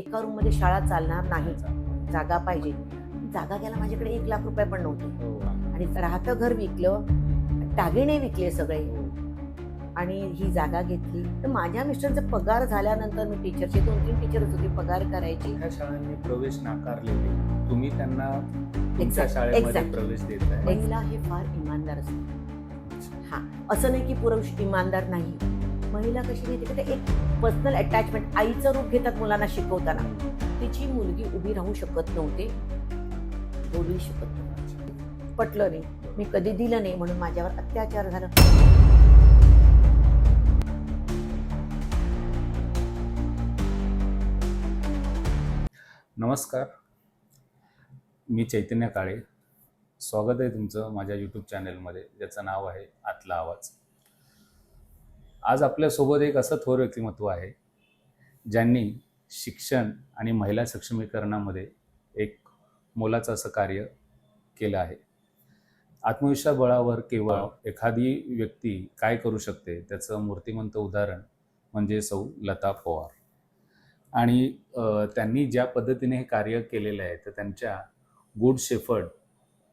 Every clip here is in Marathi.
एका रूममध्ये शाळा चालणार नाही. जागा पाहिजे. जागा घ्यायला माझ्याकडे एक लाख रुपये पण नव्हते. हो. आणि राहतं घर विकलं टागिणे विकले सगळे. आणि ही जागा घेतली. तर माझ्या मिस्टरचा पगार झाल्यानंतर मी टीचरची दोन तीन टीचरच होती पगार करायची. ह्या शाळांनी प्रवेश नाकारलेले. तुम्ही त्यांना तुमच्या शाळेमध्ये. प्रवेश देत महिला हे फार इमानदार असते. हा. असं नाही की पुरुष इमानदार नाही. महिला कशी घेते का एक पर्सनल अटॅचमेंट आईचं रूप घेतात मुलांना शिकवताना. तिची मुलगी उभी राहू शकत नव्हते. बोलू शकत नव्हती. पटलं नाही. मी कधी दिलं नाही म्हणून माझ्यावर अत्याचार झाला. नमस्कार. मी चैतन्य काळे. स्वागत आहे तुमचं माझ्या यूट्यूब चॅनलमध्ये ज्याचं नाव आहे आतला आवाज. आज आपल्यासोबत एक असं थोर व्यक्तिमत्व आहे ज्यांनी शिक्षण आणि महिला सक्षमीकरणामध्ये एक मोलाचं असं कार्य केलं आहे. आत्मविश्वास बळावर केवळ एखादी व्यक्ती काय करू शकते त्याचं मूर्तिमंत उदाहरण म्हणजे सौ लता पवार. आणि त्यांनी ज्या पद्धतीने हे कार्य केलेलं आहे तर त्यांच्या गुड शेफर्ड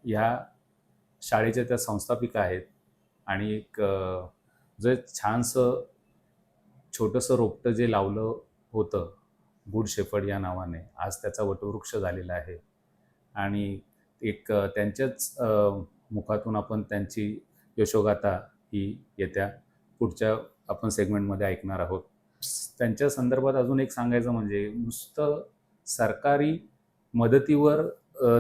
ह्या शाळेच्या त्या संस्थापिका आहेत आणि एक जे छानसं छोटंसं रोपटं जे लावलं होतं गुड शेफर्ड या नावाने आज त्याचा वटवृक्ष झालेला आहे. आणि एक त्यांच्याच मुखातून आपण त्यांची यशोगाथा ही येत्या पुढच्या आपण सेगमेंटमध्ये ऐकणार आहोत. त्यांच्या संदर्भात अजून एक सांगायचं म्हणजे नुसतं सरकारी मदतीवर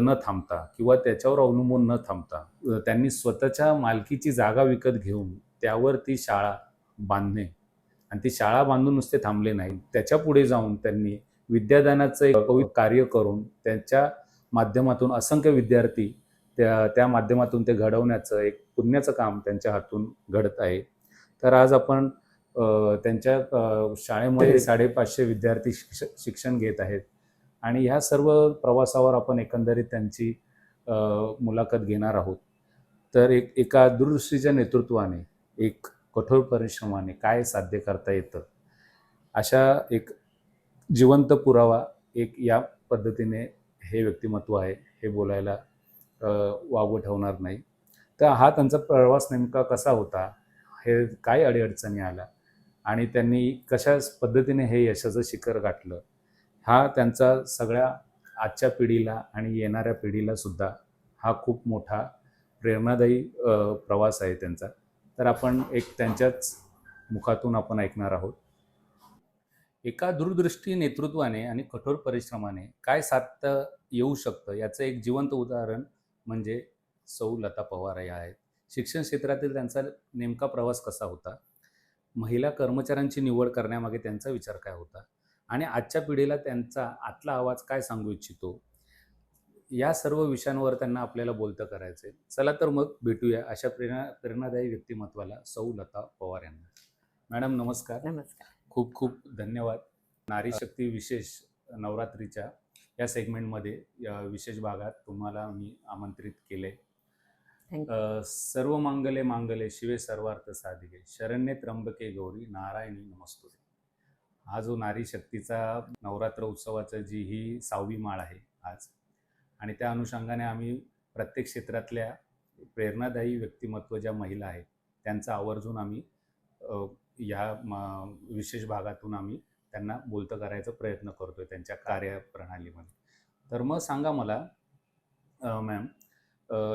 न थांबता किंवा त्याच्यावर अवलंबून न थांबता त्यांनी स्वतःच्या मालकीची जागा विकत घेऊन त्यावर ती शाळा बांधणे. आणि ती शाळा बांधून नुसते थांबले नाही. त्याच्या पुढे जाऊन त्यांनी विद्यादानाचं एक कार्य करून त्यांच्या माध्यमातून असंख्य विद्यार्थी त्या त्या माध्यमातून ते घडवण्याचं एक पुण्याचं काम त्यांच्या हातून घडत आहे. तर आज आपण त्यांच्या शाळेमध्ये साडेपाचशे विद्यार्थी शिक्ष शिक्षण घेत आहेत. आणि ह्या सर्व प्रवासावर आपण एकंदरीत त्यांची मुलाखत घेणार आहोत. तर एक एका दूरदृष्टीच्या नेतृत्वाने एक कठोर परिश्रमाने काय साध्य करता येतं? अशा एक जिवंत पुरावा एक या पद्धतीने हे व्यक्तिमत्व आहे हे बोलायला अ, ठेवणार नाही. तर हा त्यांचा प्रवास नेमका कसा होता? हे काय अडीअडचणी आल्या? आणि त्यांनी कशा पद्धतीने हे यशाचं शिखर गाठलं? हा त्यांचा सगळ्या आजच्या पिढीला आणि येणाऱ्या पिढीला सुद्धा हा खूप मोठा प्रेरणादायी प्रवास आहे त्यांचा. तर आपण एक त्यांच्याच मुखातून आपण ऐकणार आहोत. एका दूरदृष्टी नेतृत्वाने आणि कठोर परिश्रमाने काय साध्य येऊ शकतं याचं एक जिवंत उदाहरण म्हणजे सौ लता पवार या आहेत. शिक्षण क्षेत्रातील त्यांचा नेमका प्रवास कसा होता? महिला कर्मचाऱ्यांची निवड करण्यामागे त्यांचा विचार काय होता? आणि आजच्या पिढीला त्यांचा आतला आवाज काय सांगू इच्छितो? या सर्व विषयांवर त्यांना आपल्याला बोलतं करायचं आहे चला तर मग भेटूया अशा प्रेरणा प्रेरणादायी व्यक्तिमत्वाला सौ लता पवार यांना. मॅडम नमस्कार. नमस्कार. खूप खूप धन्यवाद. नारी शक्ती विशेष नवरात्रीच्या या सेगमेंटमध्ये या विशेष भागात तुम्हाला मी आमंत्रित केले सर्व मांगले मांगले शिवे सर्वार्थ साधिके. शरण्ये त्र्यंबके गौरी नारायणी नमस्तुते. हा जो नारी शक्तीचा नवरात्र उत्सवाचा जी ही सहावी माळ आहे आज आणि त्या अनुषंगाने आम्ही प्रत्येक क्षेत्रातल्या प्रेरणादायी व्यक्तिमत्व ज्या महिला आहेत त्यांचा आवर्जून आम्ही ह्या या विशेष भागातून आम्ही त्यांना बोलतं करायचा प्रयत्न करतोय त्यांच्या कार्यप्रणालीमध्ये. तर मग सांगा मला मॅम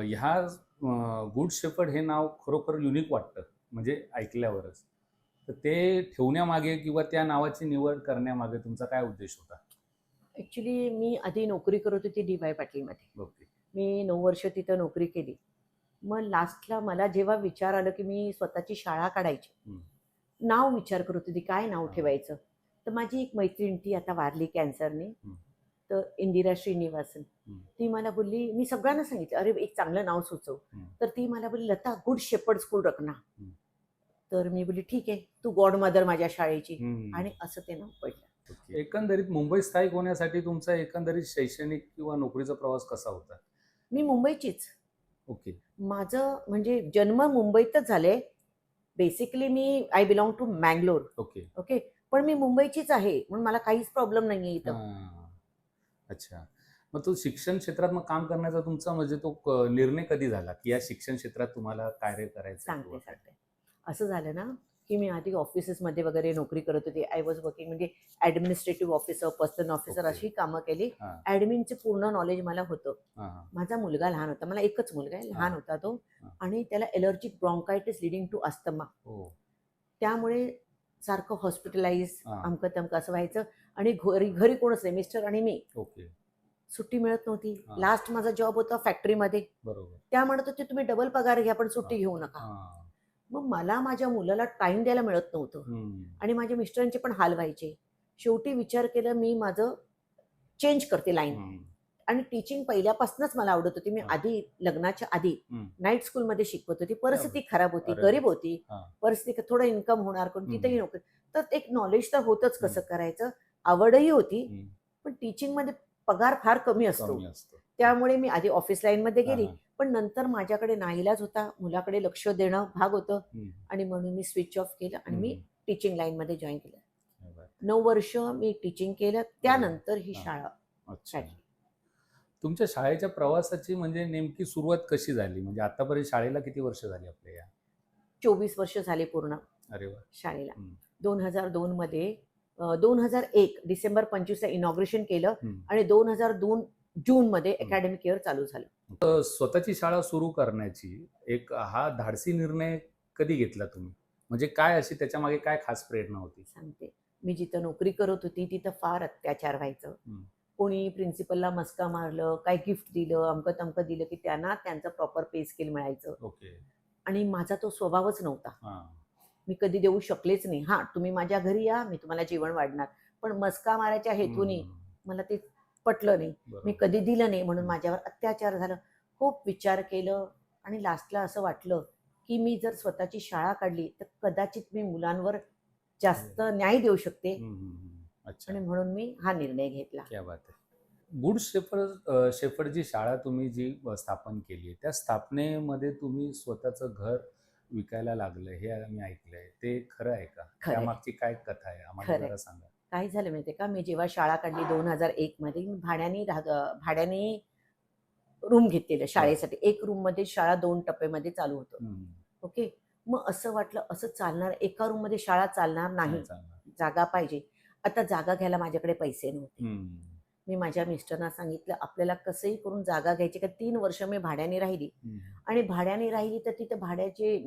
ह्या गुड शेफर्ड हे नाव खरोखर युनिक वाटतं म्हणजे ऐकल्यावरच. तर ते ठेवण्यामागे किंवा त्या नावाची निवड करण्यामागे तुमचा काय उद्देश होता? ऍक्च्युली मी आधी नोकरी करत होती डी वाय पाटीलमध्ये ओके मी नऊ वर्ष तिथं नोकरी केली मग लास्टला मला जेव्हा विचार आलं की मी स्वतःची शाळा काढायची. नाव विचार करत होती काय नाव. ठेवायचं तर माझी एक मैत्रीण ती आता वारली कॅन्सरने. तर इंदिरा श्रीनिवासन. ती मला बोलली मी सगळ्यांना सांगितलं अरे एक चांगलं नाव सुचव. तर ती मला बोलली लता गुड शेपर्ड स्कूल रखना. तर मी बोलली ठीक आहे तू गॉड मदर माझ्या शाळेची. आणि असं ते नाव पडलं एकंदरीत मुंबई स्थायिक होण्यासाठी तुमचा एकंदरीत शैक्षणिक किंवा नोकरीचा प्रवास कसा होता? मी मुंबईचीच. ओके. माझं म्हणजे जन्म मुंबईतच झाले. Basically me I belong to Mangalore okay. Okay? पण मी मुंबईचीच आहे. म्हणून मला काहीच प्रॉब्लेम नाहीये इथं. हा. अच्छा. मग तो शिक्षण क्षेत्रात मग काम करण्याचा तुमचा म्हणजे तो क- निर्णय कधी झाला? की या शिक्षण क्षेत्रात तुम्हाला कार्य करायचं सांगते सांगते. असं झालं ना की मी आधी ऑफिसेसमध्ये वगैरे नोकरी करत होते आय वॉज वर्किंग म्हणजे ऍडमिनिस्ट्रेटिव्ह ऑफिसर पर्सनल ऑफिसर. अशी कामं केली ऍडमिनचे पूर्ण नॉलेज मला होतं. माझा मुलगा लहान होता मला एकच मुलगा आहे लहान. होता तो. आणि त्याला allergic bronchitis leading to asthma हो त्यामुळे सारखं हॉस्पिटलाइज. अमकं तमकं असं व्हायचं आणि घरी घरी कोणच नाही मिस्टर आणि मी सुट्टी मिळत नव्हती. लास्ट माझा जॉब होता फॅक्टरीमध्ये त्या म्हणत होते तुम्ही डबल पगार घ्या पण सुट्टी. घेऊ नका. मग मला माझ्या मुलाला टाइम द्यायला मिळत नव्हतं. आणि माझ्या मिस्टरांचे पण हाल व्हायचे शेवटी विचार केला मी माझं चेंज करते लाईन. आणि टीचिंग पहिल्यापासूनच मला आवडत होती मी. आधी लग्नाच्या आधी. नाईट स्कूलमध्ये शिकवत होती परिस्थिती खराब होती गरीब होती. परिस्थिती थोडं इन्कम होणार कोण. तिथेही नोकरी तर एक नॉलेज तर होतच कसं. करायचं आवडही होती. पण टीचिंगमध्ये पगार फार कमी असतो त्यामुळे मी आधी ऑफिस लाईन मध्ये गेली पण नंतर माझ्याकडे नाईलाज होता मुलाकडे लक्ष देणं भाग होतं. आणि म्हणून मी स्विच ऑफ केलं आणि मी. टीचिंग लाईन मध्ये जॉईन केलं. नऊ वर्ष मी टीचिंग केलं त्यानंतर ही. शाळा. तुमच्या शाळेच्या प्रवासाची म्हणजे नेमकी सुरुवात कशी झाली म्हणजे आतापर्यंत शाळेला किती वर्ष झाली आपल्या या चोवीस वर्ष झाली पूर्ण अरे वा शाळेला. दोन हजार दोन मध्ये दोन हजार एक डिसेंबर पंचवीसला इनॉग्रेशन केलं. आणि दोन हजार दोन जून मध्ये अकॅडमिक इयर चालू झालं. स्वतःची शाळा सुरू करण्याची एक हा धाडसी निर्णय कधी घेतला तुम्ही? म्हणजे काय अशी त्याच्यामागे काय खास प्रेरणा होती? सांगते. मी जिथं नोकरी करत होती तिथं फार अत्याचार व्हायचं. कोणी प्रिन्सिपलला मस्का मारलं काय गिफ्ट दिलं अमकं तमकं दिलं की त्यांना त्यांचं प्रॉपर पे स्किल मिळायचं. ओके. आणि माझा तो स्वभावच नव्हता. मी कधी देऊ शकलेच नाही. हा तुम्ही माझ्या घरी या मी तुम्हाला जेवण वाढणार. पण मस्का मारायच्या हेतूने. मला ते पटलं नाही. मी कधी दिलं नाही म्हणून माझ्यावर अत्याचार झालं. खूप विचार केलं आणि लास्टला असं वाटलं की मी जर स्वतःची शाळा काढली तर कदाचित मी मुलांवर जास्त न्याय देऊ शकते. आणि म्हणून मी हा निर्णय घेतला. क्या बात आहे. गुड शेफर्ड शेफर्डची शाळा तुम्ही जी स्थापन केली त्या स्थापनेमध्ये तुम्ही स्वतःचं घर विकायला लागलं हे आम्ही ऐकलंय. ते खरं आहे का? आहे. त्यामागची काय कथा आहे? आम्हाला आहे. जरा सांगा. काय झालं माहितीये का? मी जेव्हा शाळा काढली दोन हजार एक मध्ये मी भाड्याने राह- भाड्याने रूम घेतलेलं शाळेसाठी. एक रूममध्ये शाळा दोन टप्प्यामध्ये चालू होतं. ओके? मग असं वाटलं असं चालणार एका रूममध्ये शाळा चालणार नाही. जागा पाहिजे. आता जागा घ्यायला माझ्याकडे पैसे नव्हते. मी माझ्या मिस्टरना सांगितलं आपल्याला कसंही करून जागा घ्यायची का तीन वर्ष मी भाड्याने राहिली. आणि भाड्याने राहिली तर तिथे भाड्याचे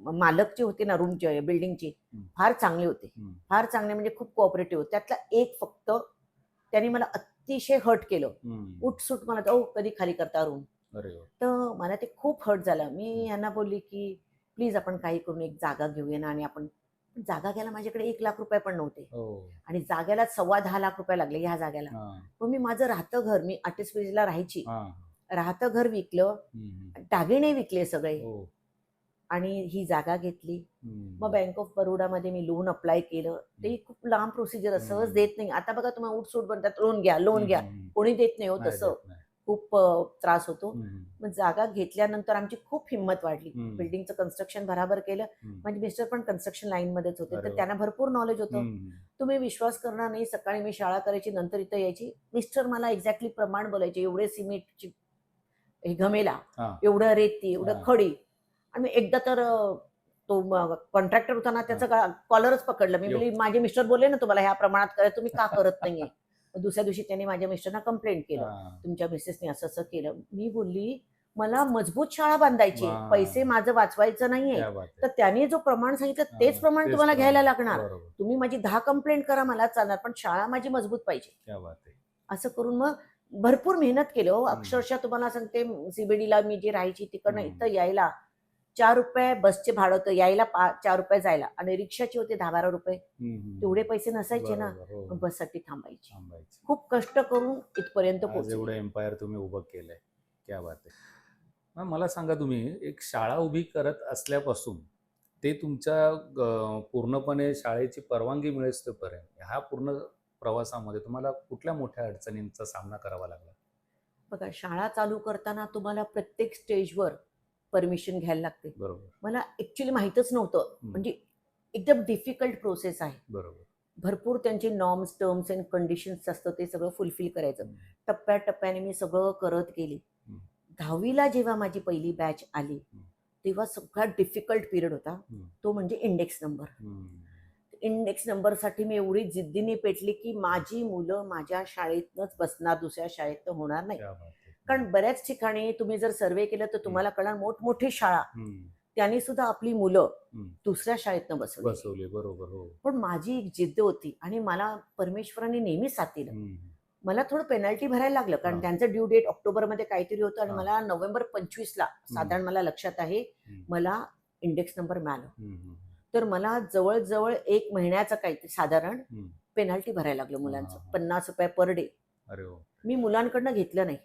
मालक जे होते ना रूमचे बिल्डिंगचे. फार चांगले होते. फार चांगले म्हणजे खूप कोऑपरेटिव्ह त्यातला एक फक्त त्यांनी मला अतिशय हर्ट केलं. उठसूट मला ओ कधी खाली करता रूम. तर मला ते खूप हर्ट झालं मी यांना बोलली की प्लीज आपण काही करून एक जागा घेऊया ना आणि आपण पण जागा घ्यायला माझ्याकडे एक लाख रुपये पण नव्हते हो आणि जाग्याला सव्वा दहा लाख रुपये लागले ह्या जाग्याला. मग मी माझं राहतं घर मी आर्टिस्ट राहायची हा. राहतं घर विकलं. दागिने विकले सगळे हो. आणि ही जागा घेतली. मग बँक ऑफ बरोडामध्ये मी लोन अप्लाय केलं ते खूप लांब प्रोसिजर सहज. देत नाही आता बघा तुम्हाला उठसूट बनतात लोन घ्या लोन घ्या. कोणी देत नाही हो तसं. खूप त्रास होतो. मग जागा घेतल्यानंतर आमची खूप हिंमत वाढली. बिल्डिंगचं कन्स्ट्रक्शन बराबर केलं. माझे मिस्टर पण कन्स्ट्रक्शन लाईन मध्येच होते तर. त्यांना भरपूर नॉलेज होतं. तुम्ही विश्वास करणार नाही सकाळी मी शाळा करायची नंतर इथं यायची मिस्टर मला एक्झॅक्टली प्रमाण बोलायचे एवढे सिमेंटची हे घमेला. एवढं रेती एवढं. खडी आणि एकदा तर तो कॉन्ट्रॅक्टर होता ना त्याचं कॉलरच पकडलं. मी माझे मिस्टर बोलले ना तुम्हाला ह्या प्रमाणात करा तुम्ही का करत नाहीये? दुसऱ्या दिवशी त्यांनी माझ्या मिस्टरना कंप्लेंट केलं. तुमच्या मिसेसने असं असं केलं. मी बोलली मला मजबूत शाळा बांधायची. पैसे माझं वाचवायचं नाहीये. तर त्यांनी जो प्रमाण सांगितलं तेच प्रमाण तुम्हाला. घ्यायला लागणार. तुम्ही माझी दहा कंप्लेंट करा मला चालणार पण शाळा माझी मजबूत पाहिजे. असं करून मग भरपूर मेहनत केलं हो. अक्षरशः तुम्हाला सांगते सीबीडीला मी जी राहायची तिकडनं. इथं यायला चार रुपये बसचे भाडं होतं यायला चार रुपये जायला. आणि रिक्षाचे होते दहा बारा रुपये. तेवढे पैसे नसायचे ना. हो. बससाठी थांबायचे. खूप कष्ट करून इथपर्यंत एवढं एम्पायर तुम्ही उभं केलंय. क्या बात आहे. मला सांगा तुम्ही एक शाळा उभी करत असल्यापासून ते तुमच्या पूर्णपणे शाळेची परवानगी मिळेपर्यंत ह्या पूर्ण प्रवासामध्ये तुम्हाला कुठल्या मोठ्या अडचणींचा सामना करावा लागला? बघा शाळा चालू करताना तुम्हाला प्रत्येक स्टेजवर परमिशन घ्यायला लागते बरोबर मला ऍक्च्युली माहीतच नव्हतं. म्हणजे एकदम डिफिकल्ट प्रोसेस आहे बरोबर भरपूर त्यांचे नॉर्म्स टर्म्स अँड कंडिशन्स असतं ते सगळं फुलफिल करायचं. टप्प्याटप्प्याने मी सगळं करत गेली. दहावीला जेव्हा माझी पहिली बॅच आली. तेव्हा सगळ्यात डिफिकल्ट पिरियड होता. तो म्हणजे इंडेक्स नंबर. इंडेक्स नंबरसाठी मी एवढी जिद्दीने पेटली की माझी मुलं माझ्या शाळेतनंच बसणार दुसऱ्या शाळेत होणार नाही. कारण बऱ्याच ठिकाणी तुम्ही जर सर्वे केलं तर तुम्हाला कळणार मोठमोठी शाळा. त्यांनी सुद्धा आपली मुलं. दुसऱ्या शाळेतनं बसवली बसवले बरोबर हो पण माझी एक जिद्द होती आणि मला परमेश्वराने नेहमीच साथ दिलं. मला थोडं पेनल्टी भरायला लागलं कारण. त्यांचं ड्यू डेट ऑक्टोबरमध्ये काहीतरी होतं आणि. मला नोव्हेंबर पंचवीसला साधारण मला लक्षात आहे. मला इंडेक्स नंबर मिळालं. तर मला जवळजवळ एक महिन्याचं काहीतरी साधारण. पेनल्टी भरायला लागलं मुलांचं. पन्नास रुपये पर डे हो मी मुलांकडनं घेतलं नाही.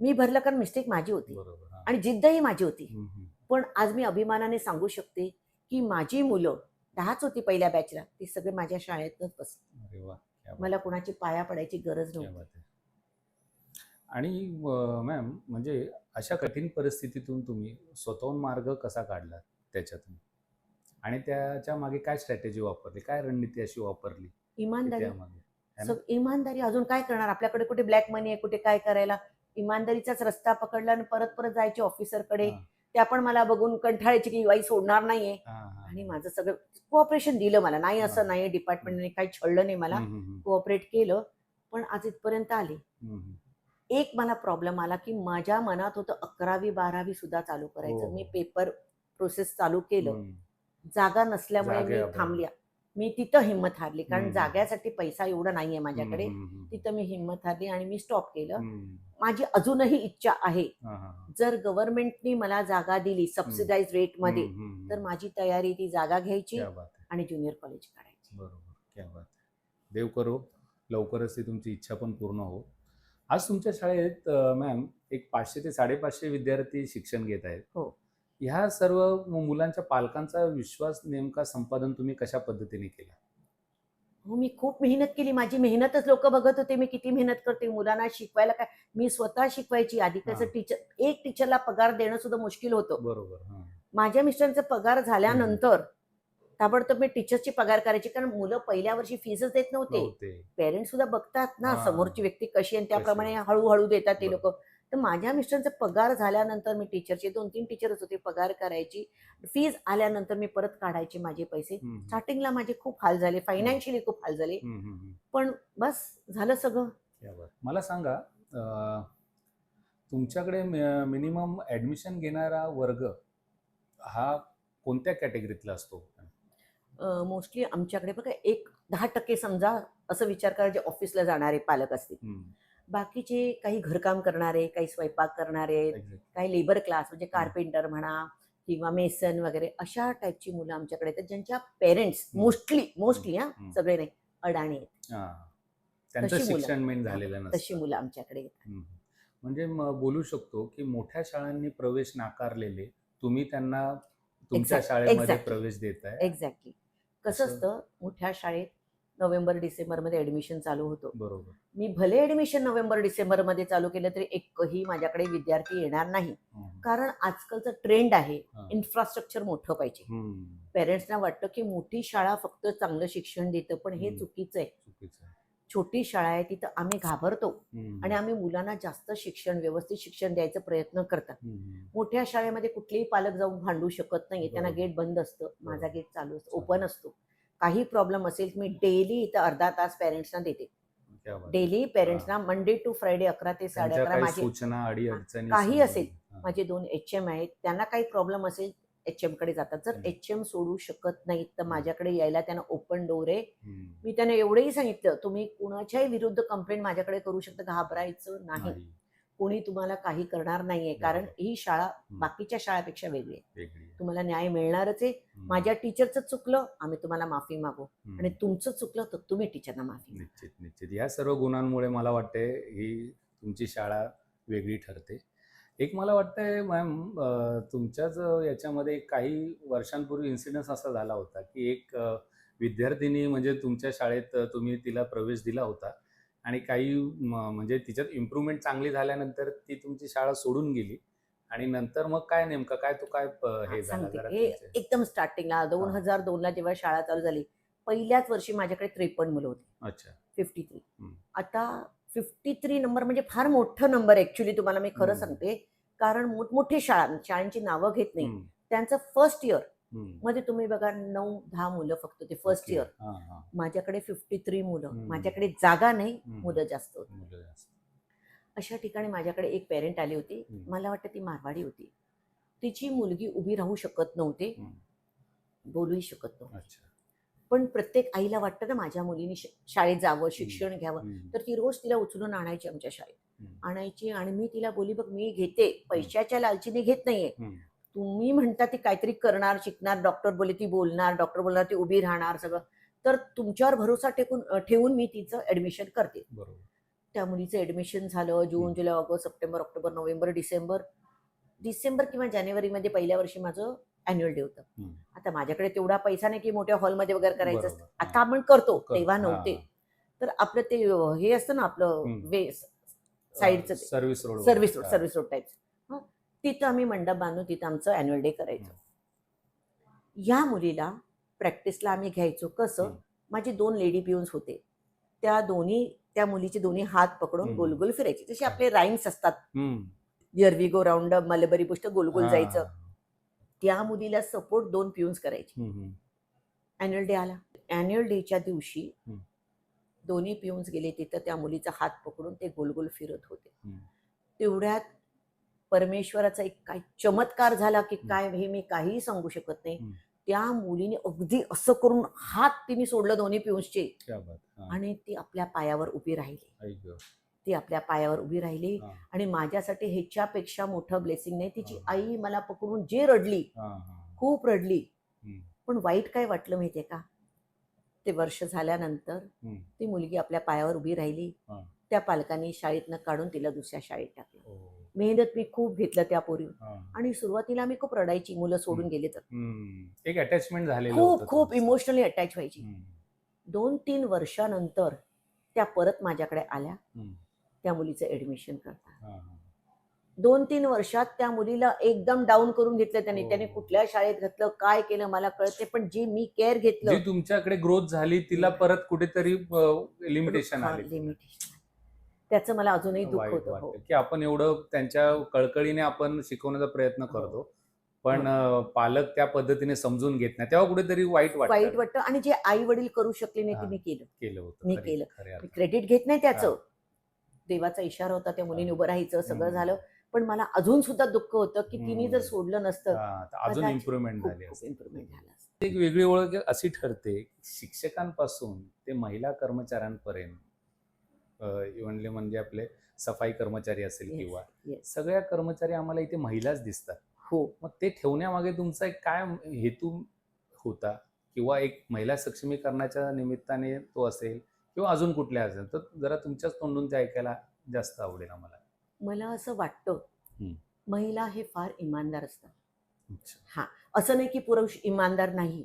मी भरलं कारण मिस्टेक माझी होती. हा. आणि जिद्दही माझी होती. पण आज मी अभिमानाने सांगू शकते की माझी मुलं दहाच होती पहिल्या बॅचला ती सगळे माझ्या शाळेतच बसली. बात. मला कुणाची पाया पडायची गरज नव्हती. आणि मॅम म्हणजे अशा कठीण परिस्थितीतून तुम्ही स्वतःहून मार्ग कसा काढला त्याच्यातून? आणि त्याच्यामागे काय स्ट्रॅटेजी वापरली? काय रणनीती अशी वापरली? इमानदारी. है? सग इमानदारी अजून काय करणार आपल्याकडे कुठे ब्लॅक मनी आहे कुठे काय करायला इमानदारीचाच रस्ता पकडला आणि परत परत जायचे ऑफिसरकडे हा. त्या पण मला बघून कंठाळायचे की बाई सोडणार नाहीये हा, हा. आणि माझं सगळं कोऑपरेशन दिलं मला नाही हा. असं नाही डिपार्टमेंटने काही छळलं नाही मला कोऑपरेट केलं पण आज इथपर्यंत आले. एक मला प्रॉब्लेम आला की माझ्या मनात होतं अकरावी बारावी सुद्धा चालू हो, करायचं हो. मी पेपर प्रोसेस चालू केलं. जागा नसल्यामुळे मी. थांबल्या मी तिथं हिंमत हारली कारण हम्म. जाग्यासाठी पैसा एवढा नाहीये माझ्याकडे. तिथं मी हिंमत हारली आणि मी स्टॉप केलं. माझी अजूनही इच्छा आहे. जर गव्हर्नमेंटनी मला जागा दिली सबसिडाईज रेटमध्ये तर. माझी तयारी ती जागा घ्यायची. आणि ज्युनियर कॉलेज काढायची बरोबर क्या बात आहे. देव करो लवकरच ती तुमची इच्छा पण पूर्ण हो आज तुमच्या शाळेत अं, मॅम एक पाचशे ते साडेपाचशे विद्यार्थी शिक्षण घेत आहेत हो. ह्या सर्व मुलांच्या पालकांचा विश्वास नेमका संपादन तुम्ही कशा पद्धतीने केला? हो मी खूप मेहनत केली. माझी मेहनतच लोक बघत होते मी किती मेहनत करते. मुलांना शिकवायला काय? मी स्वतः शिकवायची. आधी कसं हा. टीचर एक टीचरला पगार देणं सुद्धा मुश्किल होतं. बरोबर हा. माझ्या मिस्टरांचा पगार झाल्यानंतर ताबडतोब मी टीचरची पगार करायची. कारण मुलं पहिल्या वर्षी फीसच देत नव्हते. पेरेंट्स सुद्धा बघतात ना. समोरची व्यक्ती कशी आहे आणि त्याप्रमाणे. हळूहळू देतात ते. लोक. तर माझ्या मिस्टरांचा पगार झाल्यानंतर मी टीचरचे दोन तीन टीचरच होते पगार करायची. फीज आल्यानंतर मी परत काढायचे माझे पैसे. स्टार्टिंगला माझे खूप हाल झाले फायनान्शियली खूप हाल झाले. पण बस झालं सगळं. मला सांगा तुमच्याकडे मिनिमम ऍडमिशन घेणारा वर्ग हा कोणत्या कॅटेगरीतला असतो? मोस्टली आमच्याकडे बघा एक दहा टक्के समजा असं विचार करा जे ऑफिसला जाणारे पालक असतील. बाकीचे काही घरकाम करणारे काही स्वयंपाक करणारे. काही लेबर क्लास म्हणजे कार्पेंटर म्हणा किंवा मेसन वगैरे अशा टाईपची मुलं आमच्याकडे येतात ज्यांच्या पेरेंट्स. मोस्टली मोस्टली हा. सगळे नाही अडाणी आहेत तशी मुलं. तशी मुलं आमच्याकडे येतात. म्हणजे बोलू शकतो की मोठ्या शाळांनी प्रवेश नाकारलेले तुम्ही त्यांना तुमच्या शाळेमध्ये. प्रवेश देताय एक्झॅक्टली कसं असं- असतं मोठ्या शाळेत नोव्हेंबर डिसेंबरमध्ये ऍडमिशन चालू होतं बरोबर मी भले ऍडमिशन नोव्हेंबर डिसेंबरमध्ये चालू केलं तरी एकही माझ्याकडे विद्यार्थी येणार नाही. कारण आजकालचं ट्रेंड आहे. इन्फ्रास्ट्रक्चर मोठं पाहिजे. पेरेंट्सना वाटतं की मोठी शाळा फक्त चांगलं शिक्षण देतं पण हे. चुकीचं आहे. छोटी शाळा आहे तिथं आम्ही घाबरतो. आणि आम्ही मुलांना जास्त शिक्षण व्यवस्थित शिक्षण द्यायचा प्रयत्न करतात. मोठ्या शाळेमध्ये कुठलेही पालक जाऊन भांडू शकत नाही त्यांना. गेट बंद असतं माझा. गेट चालू असतो ओपन असतो काही प्रॉब्लेम असेल मी डेली इथं अर्धा तास पेरेंट्सना देते. डेली पेरेंट्सना मंडे टू फ्रायडे अकरा ते साडे अकरा माझे काही असेल. माझे दोन एच एम आहेत. त्यांना काही प्रॉब्लेम असेल एच एमकडे जातात. जर. एच एम सोडू शकत नाहीत तर माझ्याकडे यायला त्यांना ओपन डोर आहे. मी त्यांना एवढंही सांगितलं तुम्ही कुणाच्याही विरुद्ध कंप्लेंट माझ्याकडे करू शकता घाबरायचं नाही. नाही. कोणी तुम्हाला काही करणार नाहीये कारण. ही शाळा बाकीच्या शाळेपेक्षा वेगळी आहे. तुम्हाला न्याय मिळणारच आहे. माझ्या टीचरचं चुकलं आम्ही तुम्हाला माफी मागू. आणि तुमचं चुकलं तर तुम्ही टीचरना माफी. निश्चित निश्चित या सर्व गुणांमुळे मला वाटते ही तुमची शाळा वेगळी ठरते एक मला वाटतंय मॅम तुमच्याच याच्यामध्ये काही वर्षांपूर्वी इन्सिडन्स असा झाला होता की एक विद्यार्थिनी म्हणजे तुमच्या शाळेत तुम्ही तिला प्रवेश दिला होता आणि काही म्हणजे तिच्यात इम्प्रूव्हमेंट चांगली झाल्यानंतर ती तुमची शाळा सोडून गेली. आणि नंतर मग काय नेमकं? काय तो काय हे झाला सांगते. जरा हे तुमचे- एकदम स्टार्टिंगला दोन हा. हजार दोन ला जेव्हा शाळा चालू झाली पहिल्याच वर्षी माझ्याकडे त्रेपन्न मुलं होती. अच्छा. फिफ्टी थ्री हम्म. आता फिफ्टी थ्री नंबर म्हणजे फार मोठं नंबर ऍक्च्युली तुम्हाला मी खरं हम्म. सांगते. कारण मोठमोठी शाळा शाळांची नावं घेत नाही. हम्म, त्यांचं फर्स्ट इयर. मध्ये तुम्ही बघा नऊ दहा मुलं फक्त ते फर्स्ट. इयर. माझ्याकडे फिफ्टी थ्री मुलं. माझ्याकडे जागा नाही. मुलं जास्त होती. अशा ठिकाणी माझ्याकडे एक पेरेंट आली होती. मला वाटतं ती मारवाडी होती तिची मुलगी उभी राहू शकत नव्हते. बोलूही शकत नव्हते पण प्रत्येक आईला वाटतं ना माझ्या मुलीने शाळेत जावं शिक्षण घ्यावं. तर ती रोज तिला उचलून आणायची आमच्या शाळेत. आणायची आणि मी तिला बोली बघ मी घेते पैशाच्या लालचीने घेत नाहीये. तुम्ही म्हणता ती काहीतरी करणार शिकणार डॉक्टर बोले ती बोलणार डॉक्टर बोलणार ती उभी राहणार सगळं. तर तुमच्यावर भरोसा टेकून ठेवून मी तिचं ऍडमिशन करते. त्या मुलीचं ऍडमिशन झालं जून. जुलै August September October November December. December किंवा जानेवारीमध्ये पहिल्या वर्षी माझं अॅन्युअल डे होतं. आता माझ्याकडे तेवढा पैसा नाही की मोठ्या हॉलमध्ये वगैरे करायचं असतं. आता आपण करतो कर- तेव्हा नव्हते. तर आपलं ते हे असतं ना आपलं. Way साईडचं service road service road service road type तिथं आम्ही मंडप बांधून तिथं आमचं अॅन्युअल डे करायचो या मुलीला प्रॅक्टिसला आम्ही घ्यायचो कसं. माझे दोन लेडी पिऊन्स होते त्या दोन्ही त्या मुलीचे दोन्ही हात पकडून हम्म. गोल गोल फिरायचे जसे आपले राईम्स असतात. यरवी गो राऊंड मलबरी पुष्ट गोल गोल हा. जायचं त्या मुलीला सपोर्ट दोन पिऊन्स करायचे. अॅन्युअल डे आला अॅन्युअल डेच्या दिवशी. दोन्ही पिऊन्स गेले तिथं त्या मुलीचा हात पकडून ते गोल गोल फिरत होते. तेवढ्यात परमेश्वराचा एक काय चमत्कार झाला की. काय हे मी काहीही सांगू शकत नाही. त्या मुलीने अगदी असं करून हात तिने सोडलं दोन्ही पिऊन्सचे क्या बात हा. आणि ती आपल्या पायावर उभी राहिली. ती आपल्या पायावर उभी राहिली. आणि माझ्यासाठी ह्याच्यापेक्षा मोठं ब्लेसिंग नाही तिची. आई मला पकडून जे रडली. खूप रडली. पण वाईट काय वाटलं माहितीये का ते वर्ष झाल्यानंतर. ती मुलगी आपल्या पायावर उभी राहिली. त्या पालकांनी शाळेतनं काढून तिला दुसऱ्या शाळेत टाकलं ओ. मेहनत मी खूप घेतलं त्या पोरी हा. आणि सुरुवातीला मी खूप रडायची मुलं सोडून. गेले तर. एक अटॅचमेंट झालेलं खूप खूप. इमोशनली अटॅच व्हायची. दोन तीन वर्षानंतर त्या परत माझ्याकडे आल्या. त्या मुलीचं ऍडमिशन करता हा, हा. दोन तीन वर्षात त्या मुलीला एकदम डाऊन करून घेतलं त्यांनी हो. त्याने कुठल्या शाळेत घातलं काय केलं मला कळते पण जी मी केअर घेतलं तुमच्याकडे ग्रोथ झाली तिला परत कुठेतरी लिमिटेशन आले लिमिटेशन त्याचं मला अजूनही दुःख होतं हो. की आपण एवढं त्यांच्या कळकळीने आपण शिकवण्याचा प्रयत्न हो. करतो पण अं, पालक त्या पद्धतीने समजून घेत नाही तेव्हा कुठेतरी वाईट वाटतं वाईट वाटतं आणि जे आई वडील करू शकले नाही ते हा. मी केलं केलं होतं मी केलं. क्रेडिट घेत नाही त्याचं देवाचा इशारा होता त्या मुलीने उभं राहायचं सगळं. झालं पण मला अजून सुद्धा दुःख होतं की तिने जर. सोडलं नसतं हा, अजून इम्प्रुव्हमेंट झाली इम्प्रुव्हमेंट झालं. एक वेगळी ओळख अशी ठरते शिक्षकांपासून ते महिला कर्मचाऱ्यांपर्यंत इव्हनली म्हणजे आपले सफाई कर्मचारी असेल किंवा. सगळ्या कर्मचारी आम्हाला इथे महिलाच दिसतात हो मग ते ठेवण्यामागे तुमचा एक काय हेतू होता किंवा एक महिला सक्षमीकरणाच्या निमित्ताने तो असेल किंवा अजून कुठल्या असेल तर जरा तुमच्याच तोंडून ते ऐकायला जास्त आवडेल आम्हाला मला असं वाटतं. महिला हे फार इमानदार असतात अच्छा. असं नाही की पुरुष इमानदार नाही.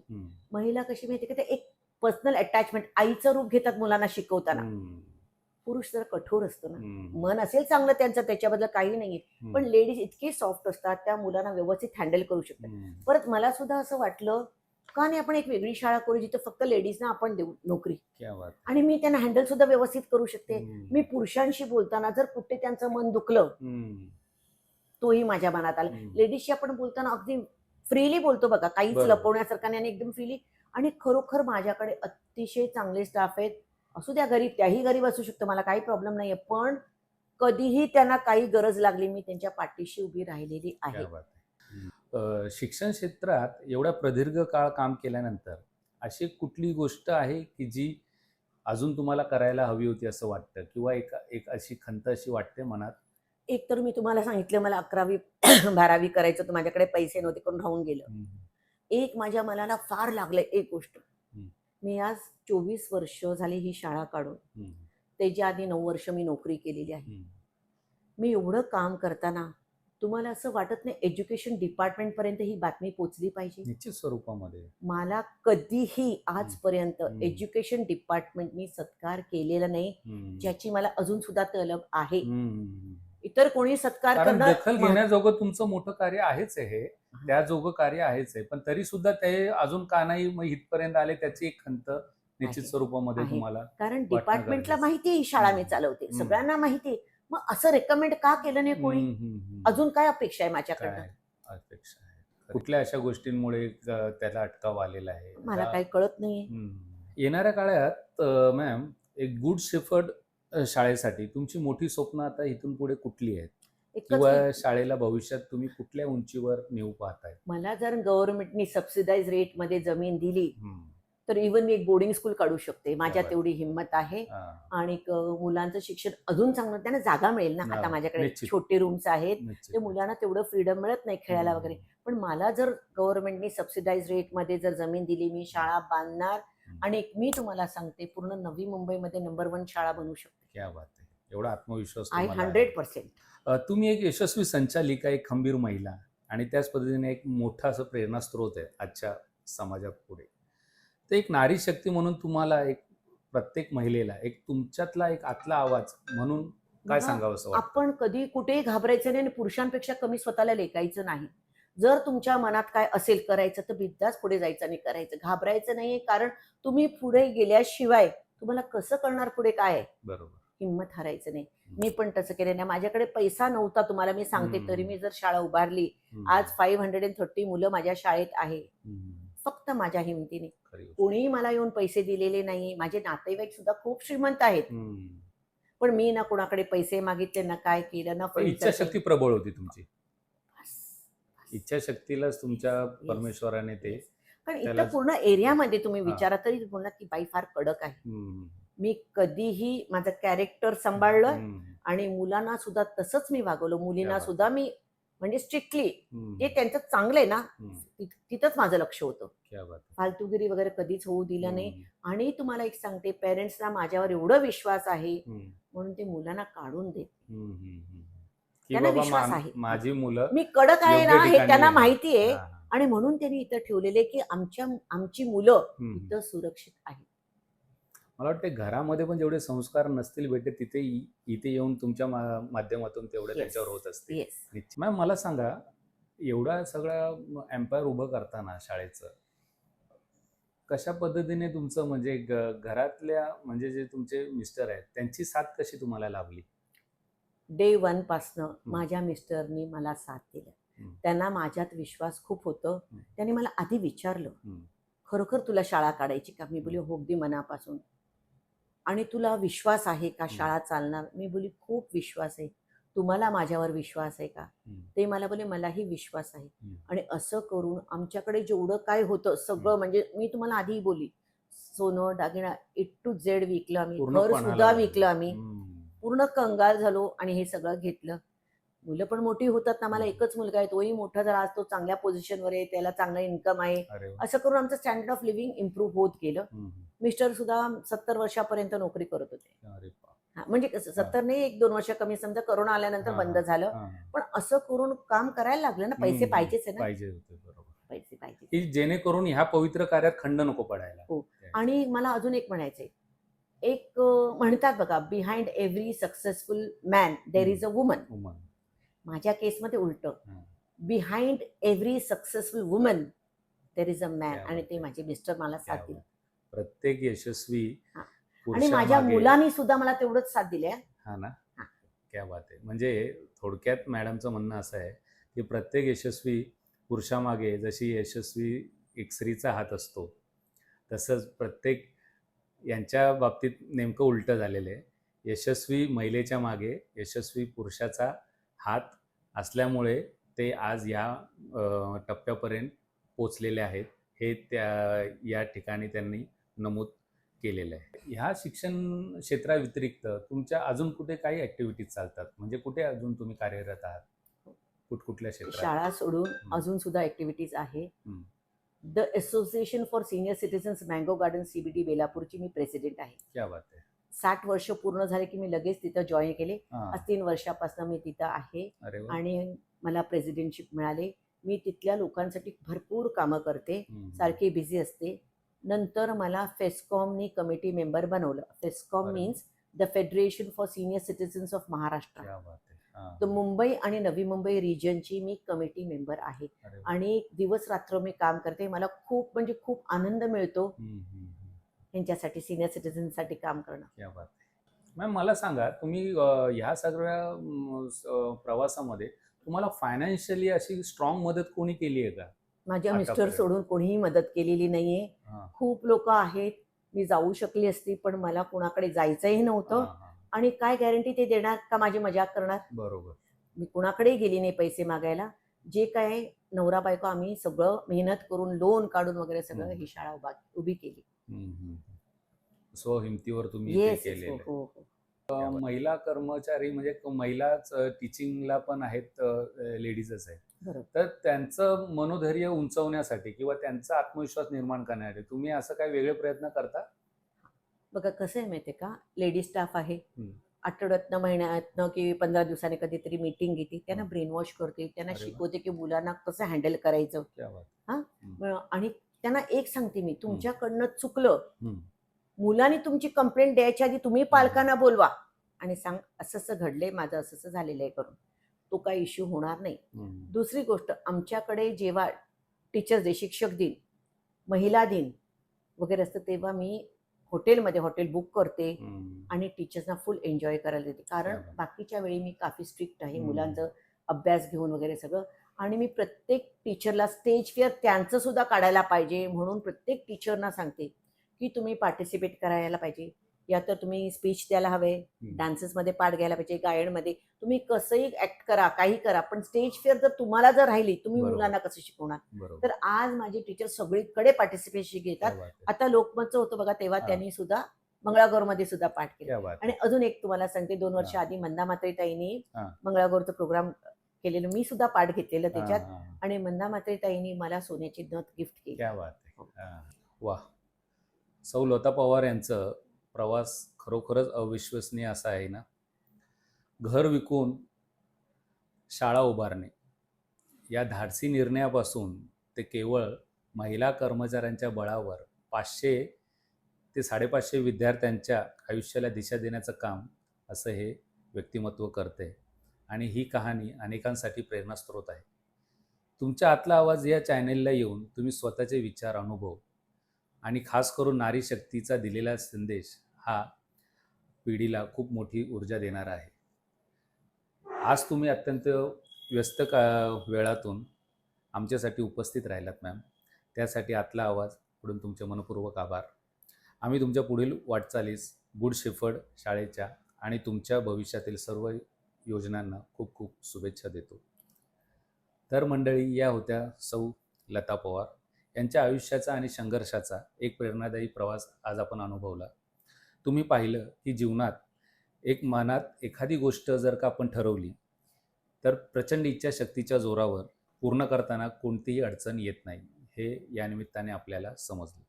महिला कशी माहिती का ते एक पर्सनल अटॅचमेंट आईचं रूप घेतात मुलांना शिकवताना. पुरुष जरा कठोर असतो ना. मन असेल चांगलं त्यांचं त्याच्याबद्दल काही नाही. पण लेडीज इतके सॉफ्ट असतात त्या मुलांना व्यवस्थित हँडल करू शकतात. परत मला सुद्धा असं वाटलं का नाही आपण एक वेगळी शाळा करू जिथं फक्त लेडीजना आपण देऊ नोकरी क्या बात आणि मी त्यांना हँडल सुद्धा व्यवस्थित करू शकते. मी पुरुषांशी बोलताना जर कुठे त्यांचं मन दुखलं. तोही माझ्या मनात आला. लेडीजशी आपण बोलताना अगदी फ्रीली बोलतो बघा काहीच. लपवण्यासारखं नाही आणि एकदम फ्रीली आणि खरोखर माझ्याकडे अतिशय चांगले स्टाफ आहेत असू द्या गरीब त्याही गरीब असू शकतं मला काही प्रॉब्लेम नाहीये पण कधीही त्यांना काही गरज लागली मी त्यांच्या पाठीशी उभी राहिलेली आहे. आहे. शिक्षण क्षेत्रात एवढा प्रदीर्घ काळ काम केल्यानंतर अशी कुठली गोष्ट आहे की जी अजून तुम्हाला करायला हवी होती असं वाटतं? किंवा एक एक अशी खंत अशी वाटते मनात? एक तर मी तुम्हाला सांगितलं मला अकरावी बारावी करायचं तर माझ्याकडे पैसे नव्हते करून राहून गेलं. एक माझ्या मनाला फार लागलं एक गोष्ट. मी आज चोवीस वर्ष झाली ही शाळा काढून. त्याच्या आधी नऊ वर्ष मी नोकरी केलेली आहे. मी एवढं काम करताना तुम्हाला असं वाटत नाही एज्युकेशन डिपार्टमेंट पर्यंत ही बातमी पोचली पाहिजे निश्चित स्वरूपामध्ये मला कधीही आजपर्यंत. एज्युकेशन डिपार्टमेंटनी सत्कार केलेला नाही. ज्याची मला अजून सुद्धा तलब आहे. इतर कोणी सत्कार कारण करणं दखल घेण्याजोगं तुमचं मोठं कार्य आहेच आहे हे त्या जोगं कार्य आहेच आहे पण तरी सुद्धा ते अजून का नाही मग इथपर्यंत आले त्याची एक खंत निश्चित. स्वरूपामध्ये आहे. तुम्हाला कारण डिपार्टमेंटला. माहिती आहे शाळा मी. चालवते हम्म. सगळ्यांना माहिती आहे मग असं रेकमेंड का केलं नाही कोणी हम्म, हम्म, हम्म. अजून काय अपेक्षा आहे माझ्याकडनं काय अपेक्षा आहे कुठल्या अशा गोष्टींमुळे अ, त्याला अटकाव आलेला आहे मला काही कळत नाहीये हम्म. येणाऱ्या काळात अ, मॅम एक गुड शेफर्ड अ, शाळेसाठी तुमची मोठी स्वप्न आता इथून पुढे कुठली आहेत किंवा शाळेला भविष्यात तुम्ही कुठल्या उंचीवर नेऊ पाहताय मला जर गव्हर्नमेंटनी सबसिडाईज रेटमध्ये जमीन दिली. तर इव्हन मी एक बोर्डिंग स्कूल काढू शकते माझ्या. तेवढी हिंमत आहे. आणि मुलांचं शिक्षण अजून चांगलं त्यांना जागा मिळेल ना आता माझ्याकडे. छोटे रूम्स आहेत. ते मुलांना तेवढं फ्रीडम मिळत नाही खेळायला. वगैरे पण मला जर गव्हर्नमेंटनी सबसिडाईज रेटमध्ये जर जमीन दिली मी शाळा बांधणार. आणि मी तुम्हाला सांगते पूर्ण नवी मुंबईमध्ये नंबर वन शाळा बनवू शकते एवढा आत्मविश्वास आय तुम्हाला आहे. हंड्रेड पर्सेंट अ, तुम्ही एक यशस्वी संचालिका एक खंबीर महिला आणि त्याच पद्धतीने एक मोठा असं प्रेरणास्त्रोत आहे आजच्या समाजात पुढे. तर एक नारी शक्ती म्हणून तुम्हाला एक प्रत्येक महिलेला एक तुमच्यातला एक आतला आवाज म्हणून काय सांगावं असं वाटतं? आपण कधी कुठेही घाबरायचं नाही आणि पुरुषांपेक्षा कमी स्वतःला लेखायचं नाही. जर तुमच्या मनात काय असेल करायचं तर बिद्दाच पुढे जायचं आणि करायचं. घाबरायचं नाहीये कारण तुम्ही पुढे गेल्याशिवाय तुम्हाला कसं करणार पुढे काय आहे? बरोबर. हिंमत हरायचं नाही मी पण तसं केलं नाही माझ्याकडे पैसा नव्हता तुम्हाला मी सांगते. तरी मी जर शाळा उभारली. आज फाईव्ह हंड्रेड अँड थर्टी मुलं माझ्या शाळेत आहे. फक्त माझ्या हिमतीने. कोणीही मला येऊन पैसे दिलेले नाही माझे नातेवाईक सुद्धा खूप श्रीमंत आहेत. पण मी ना कोणाकडे पैसे मागितले ना काय केलं ना. इच्छाशक्ती प्रबळ होती तुमची. इच्छाशक्तीलाच तुमच्या परमेश्वराने ते पण इथं पूर्ण एरियामध्ये तुम्ही. विचारा तरी बोलणार की बाई फार कडक आहे. मी कधीही माझं कॅरेक्टर सांभाळलं. आणि मुलांना सुद्धा तसंच मी वागवलं मुलींना. सुद्धा मी म्हणजे स्ट्रिक्टली. जे त्यांचं चांगलं आहे ना तिथंच माझं लक्ष होतं क्या बात आहे. फालतूगिरी वगैरे कधीच होऊ दिलं नाही. आणि तुम्हाला एक सांगते पेरेंट्सना माझ्यावर एवढं विश्वास आहे. म्हणून ते मुलांना काढून देत त्यांना विश्वास आहे. माझी मुलं मी कडक आहे ना हे त्यांना. माहिती आहे. आणि म्हणून त्यांनी इथं ठेवलेले की आमच्या आमची मुलं. इथं सुरक्षित आहेत मला वाटतं घरामध्ये पण जेवढे संस्कार नसतील भेटे तिथे इथे येऊन तुमच्या माध्यमातून तेवढे. त्यांच्यावर होत असतील येस मॅम मला सांगा एवढा सगळा एम्पायर उभं करताना शाळेचं कशा पद्धतीने तुमचं म्हणजे घरातल्या म्हणजे जे तुमचे मिस्टर आहेत त्यांची साथ कशी तुम्हाला लाभली? डे वन पासनं माझ्या मिस्टरनी मला साथ हम्म. त्यांना माझ्यात विश्वास खूप होतं. त्यांनी मला आधी विचारलं. खरोखर तुला शाळा काढायची का? मी बोली हो अगदी मनापासून. आणि तुला विश्वास आहे का शाळा चालणार मी बोली खूप विश्वास आहे तुम्हाला माझ्यावर विश्वास आहे का. ते मला बोले मलाही विश्वास आहे. आणि असं करून आमच्याकडे जेवढं काय होतं सगळं. म्हणजे मी तुम्हाला आधी बोली सोनं दागिना इट टू झेड विकलं आम्ही घर सुद्धा. विकलं आम्ही. पूर्ण कंगाल झालो आणि हे सगळं घेतलं मुलं पण मोठी होतात ना मला. एकच मुलगा आहे तोही मोठा झाला आज तो चांगल्या पोझिशनवर आहे त्याला चांगला इन्कम आहे. असं करून आमचं स्टँडर्ड ऑफ लिव्हिंग इम्प्रूव्ह होत गेलं. मिस्टर सुद्धा सत्तर वर्षापर्यंत नोकरी करत होते म्हणजे सत्तर नाही एक दोन वर्ष कमी समजा करोना आल्यानंतर बंद. झालं. पण असं करून काम करायला लागलं ना पैसे. पाहिजेच आहे ना पाहिजे पैसे पाहिजे जेणेकरून ह्या पवित्र कार्यात खंड नको पडायला हो. आणि मला अजून एक म्हणायचंय एक म्हणतात बघा behind every successful man there is a woman. माझ्या केसमध्ये उलट. Behind every successful woman there is a man आणि ते. माझे मिस्टर मला साथ दिले. प्रत्येक यशस्वी. आणि माझ्या मुलांनी सुद्धा मला तेवढंच साथ दिले हा ना. क्या बात आहे म्हणजे थोडक्यात मॅडमचं म्हणणं असं आहे की प्रत्येक यशस्वी पुरुषामागे जशी यशस्वी एक स्त्रीचा हात असतो तसंच प्रत्येक यांच्या बाबतीत नेमकं उलटं झालेलं आहे यशस्वी महिलेच्या मागे यशस्वी पुरुषाचा हात असल्यामुळे ते आज या टप्प्यापर्यंत पोचलेले आहेत. हे त्या या ठिकाणी त्यांनी नमूद केलेलं आहे. ह्या शिक्षण क्षेत्राव्यतिरिक्त तुमच्या अजून कुठे काही ऍक्टिव्हिटीज चालतात? म्हणजे कुठे अजून तुम्ही कार्यरत आहात? कुठकुठल्या क्षेत्रात? शाळा सोडून. अजून सुद्धा ऍक्टिव्हिटीज आहे. The association for senior citizens mango garden CBD बेलापूरची मी प्रेसिडेंट आहे. क्या बात आहे. साठ वर्ष पूर्ण झाले की मी लगेच तिथं जॉईन केले. आज तीन वर्षापासून मी तिथं आहे. आणि मला प्रेसिडेंटशिप मिळाली मी तिथल्या लोकांसाठी भरपूर कामं करते. सारखी बिझी असते नंतर मला फेस्कॉमनी कमिटी मेंबर बनवलं FESCOM. Means the federation for senior citizens of Maharashtra. तर मुंबई आणि नवी मुंबई रिजनची मी कमिटी मेंबर आहे. आणि दिवस रात्र मी काम करते मला खूप म्हणजे खूप आनंद मिळतो. यांच्यासाठी सिनियर सिटीझनसाठी काम करणं. मॅम मला सांगा तुम्ही ह्या सगळ्या प्रवासामध्ये तुम्हाला फायनान्शियली अशी स्ट्रॉंग मदत कोणी केली आहे का? माझ्या मिस्टर. सोडून कोणीही मदत केलेली नाहीये. खूप लोक आहेत. मी जाऊ शकली असती पण मला कुणाकडे जायचंही नव्हतं. आणि काय गॅरंटी ते देणार का माझी मजाक करणार? बरोबर. मी कुणाकडेही गेली नाही पैसे मागायला. जे काय नवरा बायको आम्ही सगळं मेहनत करून लोन काढून वगैरे सगळं. ही शाळा उभा उभी केली. हम्म. स्वहिमतीवर तुम्ही येस केलेलं हो आहे. हो हो. अ, महिला कर्मचारी म्हणजे क- महिलाच टीचिंगला पण आहेत लेडीजच आहेत बरोबर तर त्यांचं मनोधैर्य उंचवण्यासाठी किंवा त्यांचा आत्मविश्वास निर्माण करण्यासाठी तुम्ही असं काही वेगळे प्रयत्न करता बघा कसं आहे माहितीये का लेडी स्टाफ आहे हम्म. आठवड्यातनं महिन्यातनं की पंधरा दिवसाने कधीतरी मीटिंग घेते त्यांना हम्म. ब्रेन वॉश करते त्यांना अरे वा. शिकवते की मुलांना कसं हँडल करायचं क्या बात अं, आणि त्यांना एक सांगते मी तुमच्याकडनं चुकलं हम्म. मुलांनी तुमची कंप्लेंट द्यायच्या आधी तुम्ही पालकांना बोलवा आणि सांग असं असं घडलंय माझं असं असं झालेलं आहे करून तो काही इश्यू होणार नाही. दुसरी गोष्ट आमच्याकडे जेव्हा टीचर्स डे शिक्षक दिन महिला दिन वगैरे असतं तेव्हा मी हॉटेलमध्ये हॉटेल बुक करते. आणि टीचर्सना फुल एन्जॉय करायला देते कारण. बाकीच्या वेळी मी काफी स्ट्रिक्ट आहे. मुलांचं अभ्यास घेऊन वगैरे सगळं आणि मी प्रत्येक टीचरला स्टेज फेअर त्यांचं सुद्धा काढायला पाहिजे म्हणून प्रत्येक टीचरना सांगते की तुम्ही पार्टिसिपेट करायला पाहिजे या तर तुम्ही स्पीच द्यायला हवे. डान्सेसमध्ये पार्ट घ्यायला पाहिजे गायनमध्ये तुम्ही कसंही ऍक्ट करा काही करा पण स्टेज फेअर जर तुम्हाला जर राहिली तुम्ही. मुलांना कसं शिकवणार तर आज माझे टीचर सगळीकडे पार्टिसिपेशन घेतात. आता लोकमतचं होतं बघा तेव्हा. त्यांनी सुद्धा मंगळागौरमध्ये सुद्धा पाठ केला आणि अजून एक तुम्हाला सांगते दोन वर्ष. आधी मंदा मात्रे ताईंनी. मंगळागौरचं प्रोग्राम केलेलं मी सुद्धा पाठ घेतलेलं त्याच्यात. आणि मंदा मात्रे ताईंनी मला सोन्याची नथ गिफ्ट केली. हा. वा सौ लता पवार यांचं प्रवास खरोखरच अविश्वसनीय असा आहे ना? घर विकून शाळा उभारणे. या धाडसी निर्णयापासून ते केवळ महिला कर्मचाऱ्यांच्या बळावर पाचशे ते साडेपाचशे विद्यार्थ्यांच्या आयुष्याला दिशा देण्याचं काम असं हे व्यक्तिमत्व करते आणि ही कहाणी अनेकांसाठी प्रेरणास्रोत आहे. तुमच्या आतला आवाज या चॅनेलला येऊन तुम्ही स्वतःचे विचार अनुभव आणि खास करून नारी शक्तीचा दिलेला संदेश हा पिढीला खूप मोठी ऊर्जा देणारा आहे. आज तुम्ही अत्यंत व्यस्त का वेळातून आमच्यासाठी उपस्थित राहिलात मॅम त्यासाठी आतला आवाज पुढून तुमचे मनपूर्वक आभार. आम्ही तुमच्या पुढील वाटचालीस गुड शेफर्ड शाळेच्या आणि तुमच्या भविष्यातील सर्व योजनांना खूप खूप शुभेच्छा देतो. तर मंडळी या होत्या सौ लता पवार. यांच्या आयुष्याचा आणि संघर्षाचा एक प्रेरणादायी प्रवास आज आपण अनुभवला. तुम्ही पाहिलं की जीवनात एक मनात एखादी गोष्ट जर का आपण ठरवली तर प्रचंड इच्छाशक्तीच्या जोरावर पूर्ण करताना कोणतीही अडचण येत नाही हे या निमित्ताने आपल्याला समजलं.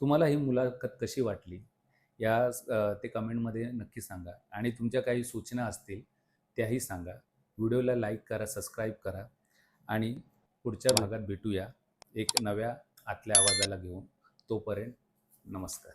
तुम्हाला ही मुलाखत कशी वाटली? या ते कमेंटमध्ये नक्की सांगा आणि तुमच्या काही सूचना असतील त्याही सांगा. व्हिडिओला लाईक करा सबस्क्राईब करा आणि पुढच्या भागात भेटूया. एक नव्या आतल्या आवाजाला घेऊन तोपर्यंत नमस्कार.